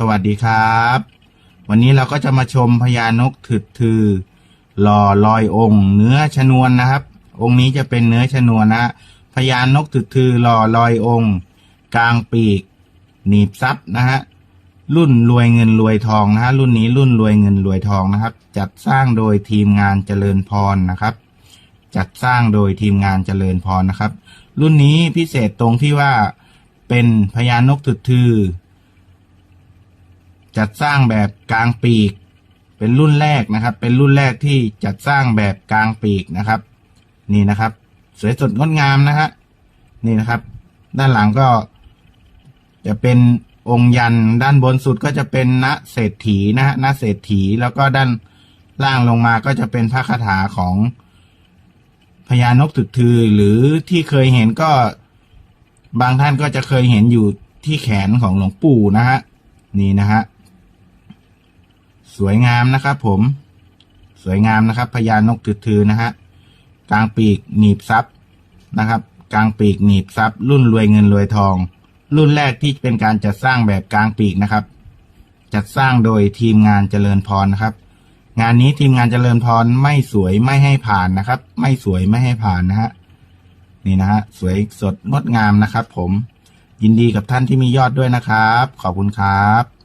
สวัสดีครับ วันนี้เราก็จะมาชมพญานกถึดทือหล่อลอยองค์ เนื้อชนวนนะครับ องค์นี้จะเป็นเนื้อชนวนนะพญานกถึดทือหล่อลอยองค์ กลางปีก หนีบซับนะฮะรุ่นรวยเงินรวยทองนะฮะรุ่นนี้รุ่นรวยเงินรวยทองนะครับ จัดสร้างโดยทีมงานเจริญพรนะครับ จัดสร้างโดยทีมงานเจริญพรนะครับ รุ่นนี้พิเศษตรงที่ว่าเป็นพญานกถึดทือ จัดสร้างแบบกลางปีก เป็นรุ่นแรกนะครับ เป็นรุ่นแรกที่จัดสร้างแบบกลางปีกนะครับ นี่นะครับ สวยสดงดงามนะฮะนี่นะครับ ด้านหลังก็จะเป็นองค์ยันด้านบนสุดก็จะเป็นณเศรษฐีนะฮะณเศรษฐีแล้วก็ด้านล่างลงมาก็จะเป็นพระคาถาของพญานกตึกทือหรือที่เคยเห็นก็บางท่านก็จะเคยเห็นอยู่ที่แขนของหลวงปู่นะฮะนี่นะฮะ สวยงามนะครับผม สวยงามนะครับพญานกถือนะฮะกลางปีกหนีบซับนะครับ กลางปีกหนีบซับรุ่นรวยเงินรวยทอง รุ่นแรกที่เป็นการจัดสร้างแบบกลางปีกนะครับ จัดสร้างโดยทีมงานเจริญพรนะครับ งานนี้ทีมงานเจริญพรไม่สวยไม่ให้ผ่านนะครับ ไม่สวยไม่ให้ผ่านนะฮะนี่นะฮะสวยสดงดงามนะครับ ผมยินดีกับท่านที่มียอดด้วยนะครับ ขอบคุณครับ